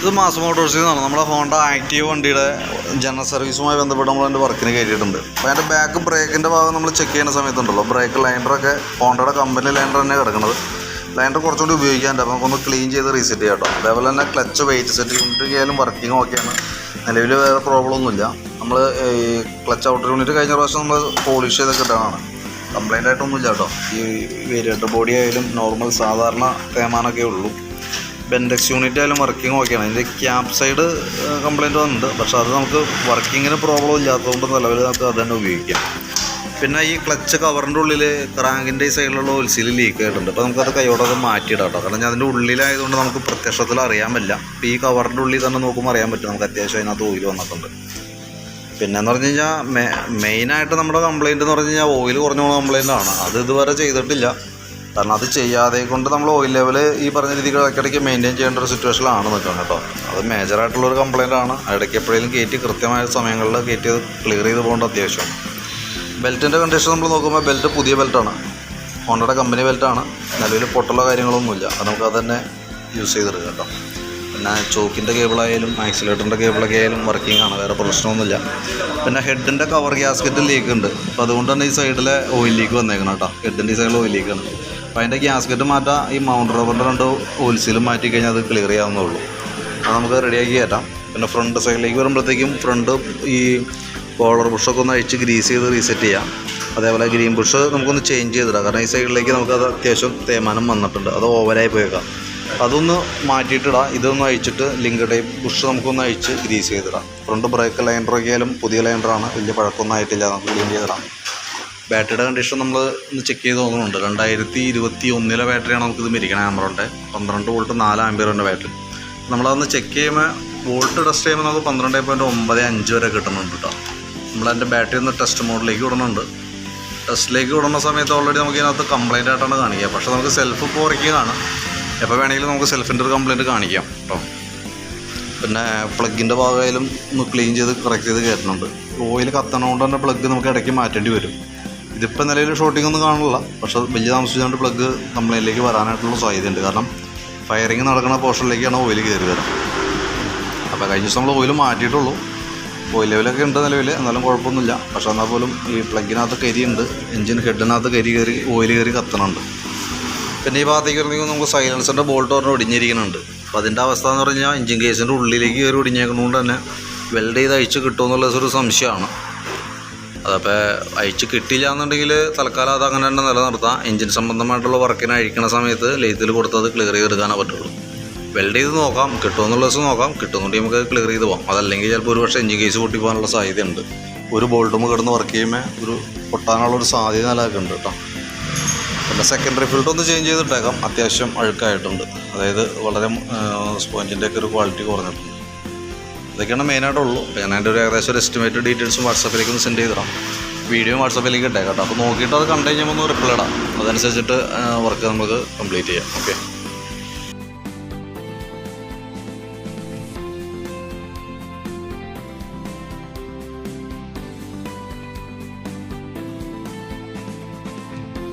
ഇത് മാസ് മോട്ടോഴ്സിൽ നിന്നാണ് നമ്മുടെ ഹോണ്ട ആക്റ്റീവ് വണ്ടിയുടെ ജനറൽ സർവീസുമായി ബന്ധപ്പെട്ട് നമ്മൾ അതിന്റെ വർക്കിന് കയറ്റിയിട്ടുണ്ട്. അപ്പോൾ അതിന്റെ ബാക്ക് ബ്രേക്കിന്റെ ഭാഗം നമ്മൾ ചെക്ക് ചെയ്യുന്ന സമയത്തുണ്ടല്ലോ. ബ്രേക്ക് ലൈൻഡറൊക്കെ ഹോണ്ടയുടെ കമ്പനി ലൈൻഡർ തന്നെ കിടക്കുന്നത്. ലൈൻഡർ കുറച്ചുകൂടി ഉപയോഗിക്കാനുണ്ട് അപ്പോൾ നമുക്കൊന്ന് ക്ലീൻ ചെയ്ത് റീസെറ്റ് ചെയ്യാം കേട്ടോ. അതേപോലെ തന്നെ ക്ലച്ച് വെയിറ്റ് സെറ്റ് യൂണിറ്റ് ആയാലും വർക്കിംഗ് ഓക്കെയാണ് നിലവിൽ വേറെ പ്രോബ്ലം ഒന്നുമില്ല. നമ്മൾ ഈ ക്ലച്ച് ഔട്ടർ യൂണിറ്റ് കഴിഞ്ഞ പ്രാവശ്യം നമ്മൾ പോളിഷ് ചെയ്തൊക്കെ ഇട്ടതാണ്. കംപ്ലൈന്റ് ആയിട്ടൊന്നുമില്ല കേട്ടോ. ഈ വേരിയേറ്റർ ബോഡി ആയാലും നോർമൽ സാധാരണ തേമാനൊക്കെ ഉള്ളൂ. ബെൻഡെക്സ് യൂണിറ്റ് ആയാലും വർക്കിംഗ് ഓക്കെയാണ് അതിന്റെ ക്യാപ് സൈഡ് കംപ്ലൈന്റ് വന്നിട്ടുണ്ട്. പക്ഷേ അത് നമുക്ക് വർക്കിങ്ങിന് പ്രോബ്ലം ഇല്ലാത്തതുകൊണ്ട് നിലവിൽ നമുക്ക് അത് തന്നെ ഉപയോഗിക്കാം. പിന്നെ ഈ ക്ലച്ച് കവറിന്റെ ഉള്ളിൽ ക്രാങ്കിന്റെ ഈ സൈഡിലുള്ള ഒൽസിൽ ലീക്ക് ആയിട്ടുണ്ട്. അപ്പോൾ നമുക്കത് കൈയോടെ അത് മാറ്റിയിടാം കേട്ടോ. കാരണം അതിന്റെ ഉള്ളിലായതുകൊണ്ട് നമുക്ക് പ്രത്യക്ഷത്തിൽ അറിയാൻ പറ്റില്ല. അപ്പോൾ ഈ കവറിന്റെ ഉള്ളിൽ തന്നെ നോക്കുമ്പോൾ അറിയാൻ പറ്റും. നമുക്ക് അത്യാവശ്യം അതിനകത്ത് ഓയിൽ വന്നിട്ടുണ്ട്. പിന്നെന്ന് പറഞ്ഞു കഴിഞ്ഞാൽ മെയിനായിട്ട് നമ്മുടെ കംപ്ലയിന്റ് എന്ന് പറഞ്ഞു കഴിഞ്ഞാൽ ഓയിൽ കുറഞ്ഞ കംപ്ലയിന്റ് ആണ്. അത് ഇതുവരെ ചെയ്തിട്ടില്ല. കാരണം അത് ചെയ്യാതെ കൊണ്ട് നമ്മൾ ഓയിൽ ലെവൽ ഈ പറഞ്ഞ രീതിക്ക് ഇടയ്ക്കിടയ്ക്ക് മെയിന്റെയിൻ ചെയ്യേണ്ട ഒരു സിറ്റുവേഷനിലാണ് നിൽക്കുന്നത് കേട്ടോ. അത് മേജറായിട്ടുള്ളൊരു കംപ്ലയിന്റ് ആണ്. ഇടയ്ക്ക് എപ്പോഴേലും കയറ്റി കൃത്യമായ സമയങ്ങളിൽ കയറ്റി ക്ലിയർ ചെയ്ത് പോകേണ്ട അത്യാവശ്യം ബെൽറ്റിന്റെ കണ്ടീഷൻ നമ്മൾ നോക്കുമ്പോൾ ബെൽറ്റ് പുതിയ ബെൽറ്റാണ് ഹോണ്ടയുടെ കമ്പനി ബെൽറ്റാണ് നിലവിൽ പൊട്ടുള്ള കാര്യങ്ങളൊന്നുമില്ല. അത് നമുക്ക് അത് തന്നെ യൂസ് ചെയ്തെടുക്കാം കേട്ടോ. പിന്നെ ചോക്കിന്റെ കേബിളായാലും ആക്സിലേറ്ററിന്റെ കേബിളൊക്കെ ആയാലും വർക്കിംഗ് ആണ്. വേറെ പ്രശ്നമൊന്നുമില്ല. പിന്നെ ഹെഡിന്റെ കവർ ഗ്യാസ്കറ്റ് ലീക്ക് ഉണ്ട്. അപ്പോൾ അതുകൊണ്ട് തന്നെ ഈ സൈഡിലെ ഓയിൽ ലീക്ക് വന്നേക്കണം കേട്ടോ. ഹെഡിന്റെ ഈ സൈഡിൽ ഓയിൽ ലീക്കാണ് അപ്പോൾ അതിന്റെ ഗ്യാസ്കറ്റ് മാറ്റാം ഈ മൗണ്ട് റബ്ബറിന്റെ രണ്ട് ഓയിൽസിലും മാറ്റി കഴിഞ്ഞാൽ അത് ക്ലിയർ ചെയ്യാവുന്നുള്ളൂ അത് നമുക്ക് റെഡിയാക്കി കയറ്റാം. പിന്നെ ഫ്രണ്ട് സൈഡിലേക്ക് വരുമ്പോഴത്തേക്കും ഫ്രണ്ട് ഈ കോളർ ബുഷൊക്കെ ഒന്ന് അഴിച്ച് ഗ്രീസ് ചെയ്ത് റീസെറ്റ് ചെയ്യാം. അതേപോലെ ഗ്രീൻ ബുഷ് നമുക്കൊന്ന് ചേഞ്ച് ചെയ്തിടാം. കാരണം ഈ സൈഡിലേക്ക് നമുക്കത് അത്യാവശ്യം തേമാനം വന്നിട്ടുണ്ട്. അത് ഓവറായി പോയേക്കാം അതൊന്ന് മാറ്റിയിട്ടിടാം. ഇതൊന്ന് അഴിച്ചിട്ട് ലിങ്ക് ടൈപ്പ് ബുഷ് നമുക്കൊന്ന് അഴിച്ച് ഗ്രീസ് ചെയ്തിടാം. ഫ്രണ്ട് ബ്രേക്ക് ലൈൻഡർ ആയാലും പുതിയ ലൈൻഡറാണ് വലിയ പഴക്കമൊന്നും ആയിട്ടില്ല. നമുക്ക് ക്ലീൻ ചെയ്തിടാം. ബാറ്ററിയുടെ കണ്ടീഷൻ നമ്മൾ ഒന്ന് ചെക്ക് ചെയ്ത് തോന്നുന്നുണ്ട്. രണ്ടായിരത്തി ഇരുപത്തി ഒന്നിലെ ബാറ്ററിയാണ് നമുക്കിത് മെരിക്കണ ആമറോന്റെ പന്ത്രണ്ട് വോൾട്ട് നാല് ആംബിയറിന്റെ ബാറ്ററി നമ്മളതൊന്ന് ചെക്ക് ചെയ്യുമ്പോൾ വോൾട്ട് ടെസ്റ്റ് ചെയ്യുമ്പോൾ നമുക്ക് പന്ത്രണ്ട് പോയിന്റ് ഒമ്പത് അഞ്ച് വരെ കിട്ടുന്നുണ്ട് കേട്ടോ നമ്മളതിന്റെ ബാറ്ററി ഒന്ന് ടെസ്റ്റ് മോഡിലേക്ക് വിടുന്നുണ്ട്. ടെസ്റ്റിലേക്ക് വിടുന്ന സമയത്ത് ഓൾറെഡി നമുക്ക് ഇതിനകത്ത് കംപ്ലൈന്റ് ആയിട്ടാണ് കാണിക്കുക. പക്ഷേ നമുക്ക് സെൽഫ് പോറയ്ക്ക് കാണാം. എപ്പോൾ വേണമെങ്കിലും നമുക്ക് സെൽഫിന്റെ ഒരു കംപ്ലൈന്റ് കാണിക്കാം കേട്ടോ പിന്നെ പ്ലഗിന്റെ ഭാഗമായാലും ഒന്ന് ക്ലീൻ ചെയ്ത് കറക്റ്റ് ചെയ്ത് കയറ്റുന്നുണ്ട് ഓയിൽ കത്തണതുകൊണ്ട് തന്നെ പ്ലഗ് നമുക്ക് ഇടയ്ക്ക് മാറ്റേണ്ടി വരും. ഇതിപ്പോൾ നിലവിൽ ഷോട്ടിംഗ് ഒന്നും കാണില്ല പക്ഷേ വലിയ താമസിച്ചുകൊണ്ട് പ്ലഗ് കംപ്ലൈന്റിലേക്ക് വരാനായിട്ടുള്ള സാധ്യതയുണ്ട്. കാരണം ഫയറിങ് നടക്കുന്ന പോർഷനിലേക്കാണ് ഓയിൽ കയറി വരുന്നത് അപ്പോൾ കഴിഞ്ഞ ദിവസം നമ്മൾ ഓയിൽ മാറ്റിയിട്ടുള്ളൂ. ഓയിൽ ലെവലൊക്കെ ഉണ്ട് നിലവിൽ എന്നാലും കുഴപ്പമൊന്നുമില്ല. പക്ഷേ എന്നാൽ പോലും ഈ പ്ലഗിനകത്ത് കരിയുണ്ട്. എഞ്ചിൻ ഹെഡിനകത്ത് കരി കയറി ഓയിൽ കയറി കത്തണുണ്ട്. പിന്നെ ഈ ഭാഗത്തേക്ക് വരുന്നെങ്കിൽ നമുക്ക് സൈലൻസറിന്റെ ബോൾട്ട് പറഞ്ഞ് ഒടിഞ്ഞിരിക്കുന്നുണ്ട്. അപ്പോൾ അതിന്റെ അവസ്ഥ എന്ന് പറഞ്ഞാൽ എഞ്ചിൻ കേസിന്റെ ഉള്ളിലേക്ക് കയറി ഒടിഞ്ഞേക്കുന്നതുകൊണ്ട് തന്നെ വെൽഡ് ചെയ്ത് അഴിച്ച് കിട്ടുമെന്നുള്ള ഒരു സംശയമാണ്. അതപ്പോൾ അഴിച്ച് കിട്ടിയില്ല എന്നുണ്ടെങ്കിൽ തൽക്കാലം അത് അങ്ങനെ തന്നെ നിലനിർത്താം. എഞ്ചിൻ സംബന്ധമായിട്ടുള്ള വർക്കിന് അഴിക്കുന്ന സമയത്ത് ലെയ്ത്തിൽ കൊടുത്തത് ക്ലിയർ ചെയ്തെടുക്കാനേ പറ്റുള്ളൂ. വെൽഡ് ചെയ്ത് നോക്കാം. കിട്ടുമെന്നുള്ള ദിവസം നോക്കാം. കിട്ടുന്നുണ്ടെങ്കിൽ നമുക്ക് ക്ലിയർ ചെയ്ത് പോകാം അതല്ലെങ്കിൽ ചിലപ്പോൾ ഒരു പക്ഷേ എഞ്ചിൻ കേസ് പൊട്ടി പോകാനുള്ള സാധ്യതയുണ്ട്. ഒരു ബോൾട്ടും കിടന്ന് വർക്ക് ചെയ്യുമ്പോൾ ഒരു പൊട്ടാനുള്ള ഒരു സാധ്യത നിലനിൽക്കുന്നുണ്ട് കേട്ടോ. പിന്നെ സെക്കൻഡറി ഫിൽറ്റർ ഒന്ന് ചേഞ്ച് ചെയ്തിട്ടേക്കാം. അത്യാവശ്യം അഴുക്കായിട്ടുണ്ട്. അതായത് വളരെ സ്പോഞ്ചിന്റെയൊക്കെ ഒരു ക്വാളിറ്റി കുറഞ്ഞിട്ടുണ്ട്. ഇതൊക്കെയാണ് മെയിനായിട്ടുള്ളൂ ഞാൻ അതിന്റെ ഒരു ഏകദേശം ഒരു എസ്റ്റിമേറ്റ് ഡീറ്റെയിൽസും വാട്സാപ്പിലേക്ക് ഒന്ന് സെൻഡ് ചെയ്തിടാം വീഡിയോ വാട്സാപ്പിലേക്ക് ഇട്ടേക്കാം കേട്ടോ. അപ്പോൾ നോക്കിയിട്ട് അത് കണ്ടു കഴിഞ്ഞാൽ ഒന്ന് റിപ്ലൈ ഇടാം. അതനുസരിച്ചിട്ട് വർക്ക് നമുക്ക് കംപ്ലീറ്റ് ചെയ്യാം. ഓക്കെ